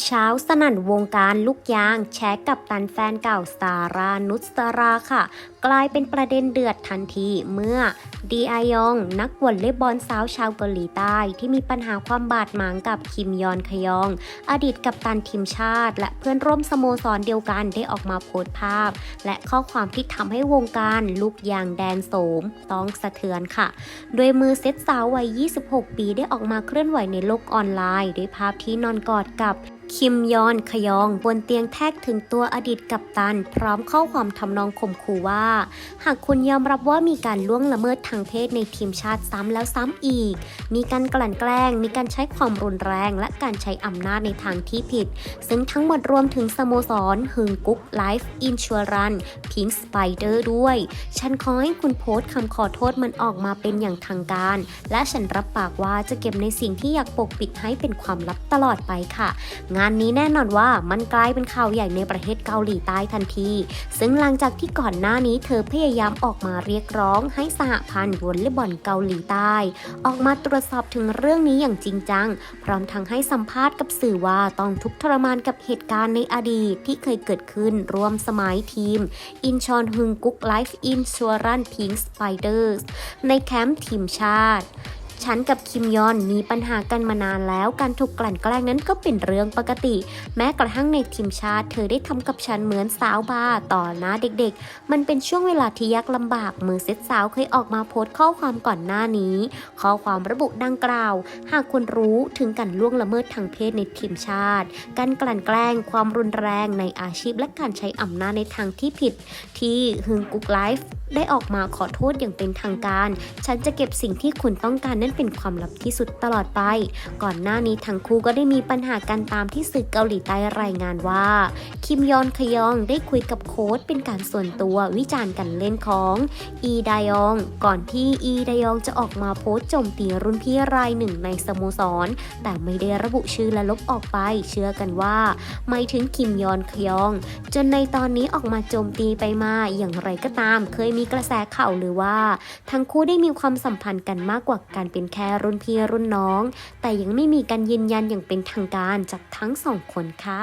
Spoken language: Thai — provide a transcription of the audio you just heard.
เช้าสนั่นวงการลูกยางแชร์กับตันแฟนเก่าสตารานุสราค่ะ กลายเป็นประเด็นเดือดทันทีเมื่อดีอายอง นักวอลเลย์บอลสาวชาวเกาหลีใต้ ที่มีปัญหาความบาดหมางกับคิมยอนคยอง อดีตกัปตันทีมชาติ และเพื่อนร่วมสโมสรเดียวกันได้ออกมาโพสต์ภาพ และข้อความที่ทำให้วงการลูกยางแดนโสม ต้องสะเทือนค่ะ โดยมือเซตสาววัย 26 ปีได้ออกมาเคลื่อนไหวในโลกออนไลน์ด้วยภาพที่นอนกอดกับ คิมยอนขยองบนเตียงแทกถึงตัวอดีตกัปตัน พร้อมข้อความทำนองข่มขู่ว่า หากคุณยอมรับว่ามีการล่วงละเมิดทางเพศในทีมชาติซ้ำแล้วซ้ำอีก มีการกลั่นแกล้ง มีการใช้ความรุนแรง และการใช้อำนาจในทางที่ผิด ซึ่งทั้งหมดรวมถึงสโมสรฮึงกุ๊กไลฟ์อินชัวรันพิงสไปเดอร์ด้วย ฉันขอให้คุณโพสต์คำขอโทษมันออกมาเป็นอย่างทางการ และฉันรับปากว่าจะเก็บในสิ่งที่อยากปกปิดให้เป็นความลับตลอดไปค่ะงานนี้แน่นอนว่ามันกลายเป็นข่าวใหญ่ในประเทศเกาหลีใต้ทันที ซึ่งหลังจากที่ก่อนหน้านี้เธอพยายามออกมาเรียกร้อง ให้สหพันธ์วอลเลย์บอลเกาหลีใต้ ออกมาตรวจสอบถึงเรื่องนี้อย่างจริงจัง พร้อมทั้งให้สัมภาษณ์กับสื่อว่าต้องทุกข์ทรมานกับเหตุการณ์ในอดีตที่เคยเกิดขึ้นร่วมสมัยทีมอินชอนฮึงกุ๊กไลฟ์อินชัวรันพิงสไปเดอร์สในแคมป์ทีมชาติ ฉันกับคิมยอนมีปัญหากันมานานแล้ว การถูกกลั่นแกล้งนั้นก็เป็นเรื่องปกติ แม้กระทั่งในทีมชาติ เธอได้ทำกับฉันเหมือนสาวบาร์ต่อหน้าเด็กๆ มันเป็นช่วงเวลาที่ยากลำบากมือเซตสาวเคยออกมาโพสต์ข้อความก่อนหน้านี้ ข้อความระบุดังกล่าว หากคุณรู้ถึงการล่วงละเมิดทางเพศในทีมชาติ การกลั่นแกล้ง ความรุนแรงในอาชีพและการใช้อำนาจในทางที่ผิด ที่ฮึงกุ๊กไลฟ์ ได้ออกมาขอโทษอย่างเป็นทางการ ฉันจะเก็บสิ่งที่คุณต้องการนั่นเป็นความลับที่สุดตลอดไป ก่อนหน้านี้ทั้งคู่ก็ได้มีปัญหากันตามที่สื่อเกาหลีใต้รายงานว่า คิมยอนขยองได้คุยกับโค้ชเป็นการส่วนตัววิจารณ์กันเล่นของอีดายอง ก่อนที่อีดายองจะออกมาโพสต์โจมตีรุ่นพี่รายหนึ่งในสโมสร แต่ไม่ได้ระบุชื่อและลบออกไป เชื่อกันว่าหมายถึงคิมยอนขยอง จนในตอนนี้ออกมาโจมตีไปมาอย่างไรก็ตามเคยมีีกระแสข่าวหรือว่า ทั้งคู่ได้มีความสัมพันธ์กันมากกว่าการเป็นแค่รุ่นพี่รุ่นน้อง แต่ยังไม่มีการยืนยันอย่างเป็นทางการจากทั้งสองคนค่ะ